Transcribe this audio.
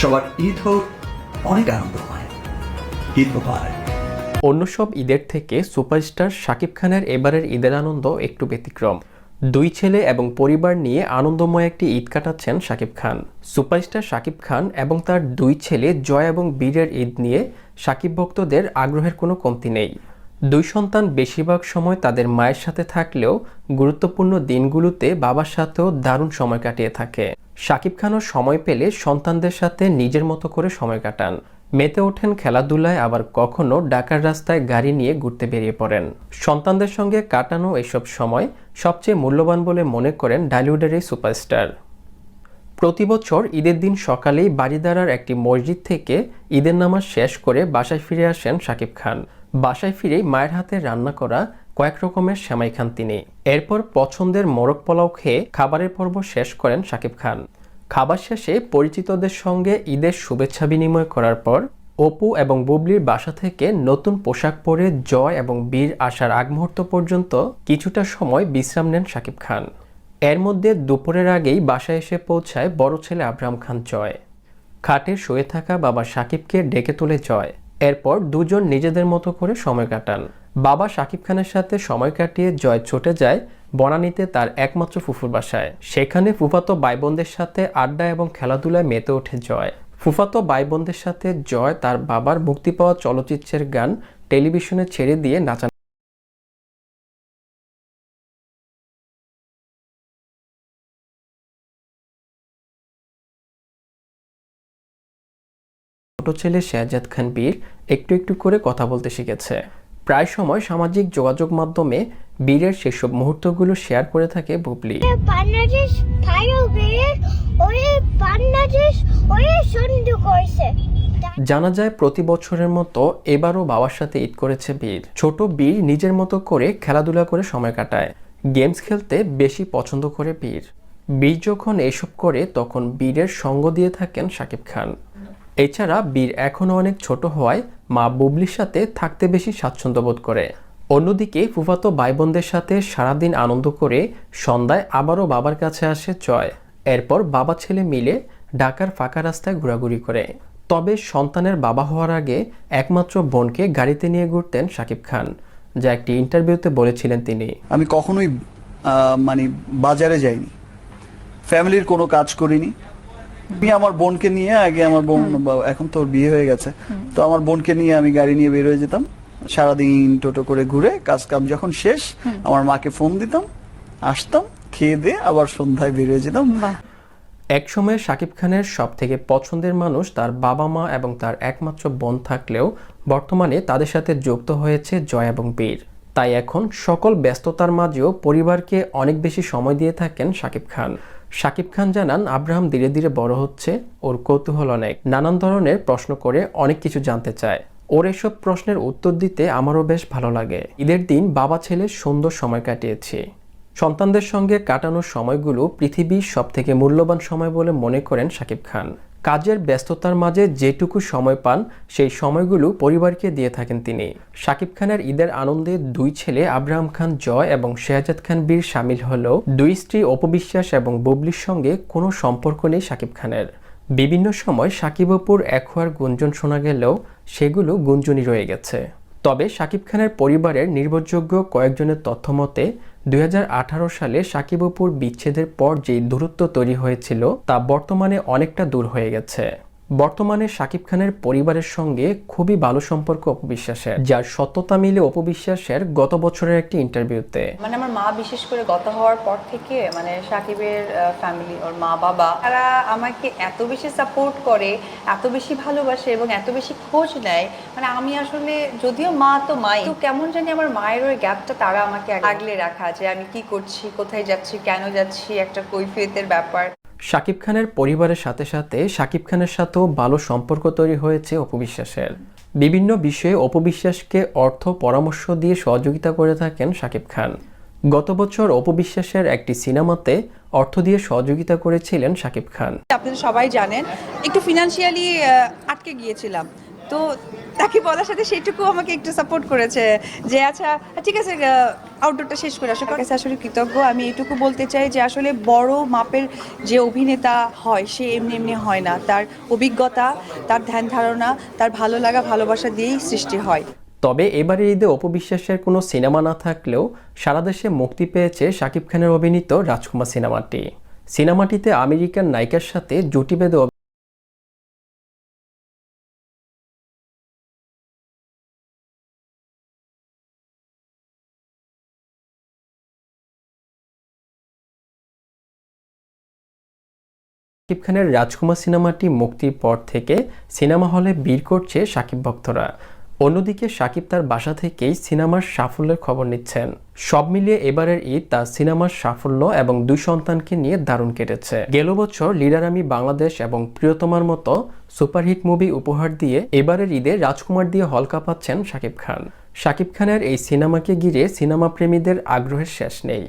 সবার ঈদ হোক, অনেক আনন্দময় ঈদ মোবারক। অন্য সব ঈদের থেকে সুপারস্টার শাকিব খানের এবারের ঈদের আনন্দ একটু ব্যতিক্রম। দুই ছেলে এবং পরিবার নিয়ে আনন্দময় একটি ঈদ কাটাচ্ছেন শাকিব খান। সুপারস্টার শাকিব খান এবং তার দুই ছেলে জয় এবং বীরের ঈদ নিয়ে শাকিব ভক্তদের আগ্রহের কোনো কমতি নেই। দুই সন্তান বেশিরভাগ সময় তাদের মায়ের সাথে থাকলেও গুরুত্বপূর্ণ দিনগুলোতে বাবার সাথেও দারুণ সময় কাটিয়ে থাকে। শাকিব খানও সময় পেলে সন্তানদের সাথে নিজের মতো করে সময় কাটান। মেতে ওঠেন খেলাধুলায়, আবার কখনো ডাকার রাস্তায় গাড়ি নিয়ে ঘুরতে বেরিয়ে পড়েন। সন্তানদের সঙ্গে কাটানো এসব সময় সবচেয়ে মূল্যবান বলে মনে করেন ডালিউডের এই সুপারস্টার। প্রতি বছর ঈদের দিন সকালেই বাড়িদারার একটি মসজিদ থেকে ঈদের নামাজ শেষ করে বাসায় ফিরে আসেন শাকিব খান। বাসায় ফিরেই মায়ের হাতে রান্না করা কয়েক রকমের সেমাই খান তিনি। এরপর পছন্দের মোরগ পোলাও খেয়ে খাবারের পর্ব শেষ করেন শাকিব খান। খাবার শেষে পরিচিতদের সঙ্গে ঈদের শুভেচ্ছা বিনিময় করার পর অপু এবং বুবলির বাসা থেকে নতুন পোশাক পরে জয় এবং বীর আসার আগ মুহূর্ত পর্যন্ত কিছুটা সময় বিশ্রাম নেন শাকিব খান। এর মধ্যে দুপুরের আগেই বাসায় এসে পৌঁছায় বড় ছেলে আব্রাহাম খান জয়। খাটে শুয়ে থাকা বাবা সাকিবকে ডেকে তুলে জয়। এরপর দুজন নিজেদের মতো করে সময় কাটান। বাবা সাকিব খানের সাথে সময় কাটিয়ে জয় ছুটে যায় বনানীতে তার একমাত্র ফুফুর বাসায়। সেখানে ফুফাতো বোনদের সাথে আড্ডা এবং খেলাধুলায় মেতে ওঠে জয়। ফুফাতো বোনদের সাথে জয় তার বাবার মুক্তি পাওয়া চলচ্চিত্রের গান টেলিভিশনে ছেড়ে দিয়ে নাচা ছোট ছেলে শেহজাদ খান বীর একটু একটু করে কথা বলতে শিখেছে। প্রায় সময় সামাজিক যোগাযোগ মাধ্যমে বীরের সেসব মুহূর্তগুলো শেয়ার করে থাকে বুবলি। জানা যায় প্রতি বছরের মতো এবারও বাবার সাথে ঈদ করেছে বীর ছোট বীর নিজের মতো করে খেলাধুলা করে সময় কাটায় গেমস খেলতে বেশি পছন্দ করে বীর। বীর যখন এসব করে তখন বীরের সঙ্গ দিয়ে থাকেন শাকিব খান। এছাড়া বীর এখনও অনেক ছোট হওয়ায় মা বুবলির সাথে থাকতে বেশি স্বাচ্ছন্দ্য বোধ করে। অন্যদিকে ফুফাতো ভাই বোনদের সাথে সারাদিন আনন্দ করে সন্ধ্যায় আবারও বাবার কাছে আসে জয় এরপর বাবা ছেলে মিলে ঢাকার ফাঁকা রাস্তায় ঘোরাঘুরি করে। তবে সন্তানের বাবা হওয়ার আগে একমাত্র বোনকে গাড়িতে নিয়ে ঘুরতেন শাকিব খান, যা একটি ইন্টারভিউতে বলেছিলেন তিনি। আমি কখনোই মানে বাজারে যাইনি। ফ্যামিলির কোনো কাজ করিনি। আমি আমার বোনকে নিয়ে আগে আমার বোন এখন তো বিয়ে হয়ে গেছে তো আমার বোনকে নিয়ে আমি গাড়ি নিয়ে বের হয়ে যেতাম সারাদিন টোটো করে ঘুরে কাজ কাম যখন শেষ আমার মাকে ফোন দিতাম আসতাম খেয়ে দিয়ে আবার সন্ধ্যায় বের হয়ে যেতাম। একসময় শাকিব খানের সব থেকে পছন্দের মানুষ তার বাবা মা এবং তার একমাত্র বোন থাকলেও বর্তমানে তাদের সাথে যুক্ত হয়েছে জয় এবং বীর। তাই এখন সকল ব্যস্ততার মাঝেও পরিবারকে অনেক বেশি সময় দিয়ে থাকেন শাকিব খান। শাকিব খান জানান, আব্রাহাম ধীরে ধীরে বড় হচ্ছে, ওর কৌতূহল অনেক। নানান ধরনের প্রশ্ন করে অনেক কিছু জানতে চায়। ওর এসব প্রশ্নের উত্তর দিতে আমারও বেশ ভালো লাগে। ঈদের দিন বাবা ছেলে সুন্দর সময় কাটিয়েছি। সন্তানদের সঙ্গে কাটানোর সময়গুলো পৃথিবীর সবথেকে মূল্যবান সময় বলে মনে করেন শাকিব খান। কাজের ব্যস্ততার মাঝে যেটুকু সময় পান, সেই সময়গুলো পরিবারকে দিয়ে থাকেন তিনি। শাকিব খানের ঈদের আনন্দে দুই ছেলে, আব্রাহাম খান জয় এবং শেহজাদ খান বীর সামিল হলেও দুই স্ত্রী অপবিশ্বাস এবং বুবলির সঙ্গে কোনো সম্পর্ক নেই শাকিব খানের। বিভিন্ন সময় সাকিব অপুর একোয়ার গুঞ্জন শোনা গেলেও সেগুলো গুঞ্জনই রয়ে গেছে। তবে শাকিব খানের পরিবারের নির্ভরযোগ্য কয়েকজনের তথ্য মতে, দুই সালে সাকিব অপুর বিচ্ছেদের পর যে দূরত্ব তৈরি হয়েছিল, তা বর্তমানে অনেকটা দূর হয়ে গেছে। বর্তমানে শাকিব খানের পরিবারের সঙ্গে খুবই ভালো সম্পর্ক অপবিশ্বাসের, যার সত্যতা মিলে অপবিশ্বাসের গত বছরের একটি ইন্টারভিউতে। মানে আমার মা বিশেষ করে গত হওয়ার পর থেকে মানে সাকিবের ফ্যামিলি ওর মা বাবা, তারা আমাকে এত বেশি সাপোর্ট করে, এত বেশি ভালোবাসে এবং এত বেশি খোঁজ নেয়। মানে আমি আসলে, যদিও মা তো মাই, তো কেমন জানি আমার মায়ের ওই গ্যাপটা তারা আমাকে আগলে রাখা যে আমি কি করছি, কোথায় যাচ্ছি, কেন যাচ্ছি, একটা কৈফিয়তের ব্যাপার। শাকিব খানের পরিবারের সাথে সাথে শাকিব খানের সাথেও ভালো সম্পর্ক তৈরি হয়েছে অপবিশ্বাসের। বিভিন্ন বিষয়ে অপবিশ্বাসকে অর্থ পরামর্শ দিয়ে সহযোগিতা করে থাকেন শাকিব খান। গত বছর অপবিশ্বাসের একটি সিনেমাতে অর্থ দিয়ে সহযোগিতা করেছিলেন শাকিব খান। আপনি সবাই জানেন, একটু ফিনান্সিয়ালি আটকে গিয়েছিলাম। তো তাকে বলার সাথে সেটুকু আমাকে একটু সাপোর্ট করেছে যে আচ্ছা ঠিক আছে আউটডোরটা শেষ করে আসো। কাছে আসলে কৃতজ্ঞ। আমি এটুকু বলতে চাই যে, আসলে বড় মাপের যে অভিনেতা হয়, সে এমনি এমনি হয় না। তার অভিজ্ঞতা, তার ধ্যান ধারণা, তার ভালো লাগা, ভালোবাসা দিয়েই সৃষ্টি হয়। তবে এবারের ঈদে অপবিশ্বাসের কোনো সিনেমা না থাকলেও সারা দেশে মুক্তি পেয়েছে শাকিব খানের অভিনীত রাজকুমার সিনেমাটি। সিনেমাটিতে আমেরিকান নায়িকার সাথে জুটি বেঁধে শাকিব খানের রাজকুমার সিনেমাটি মুক্তির পর থেকে সিনেমা হলে ভিড় করছে শাকিব ভক্তরা। অন্যদিকে শাকিব তার বাসা থেকেই সিনেমার সাফল্যের খবর নিচ্ছেন। সব মিলিয়ে এবারের ঈদ তার সিনেমার সাফল্য এবং দুই সন্তানকে নিয়ে দারুণ কেটেছে। গেল বছর লিডার আমি বাংলাদেশ এবং প্রিয়তমার মতো সুপারহিট মুভি উপহার দিয়ে এবারের ঈদে রাজকুমার দিয়ে হল কাঁপাচ্ছেন শাকিব খান। শাকিব খানের এই সিনেমাকে ঘিরে সিনেমা প্রেমীদের আগ্রহের শেষ নেই।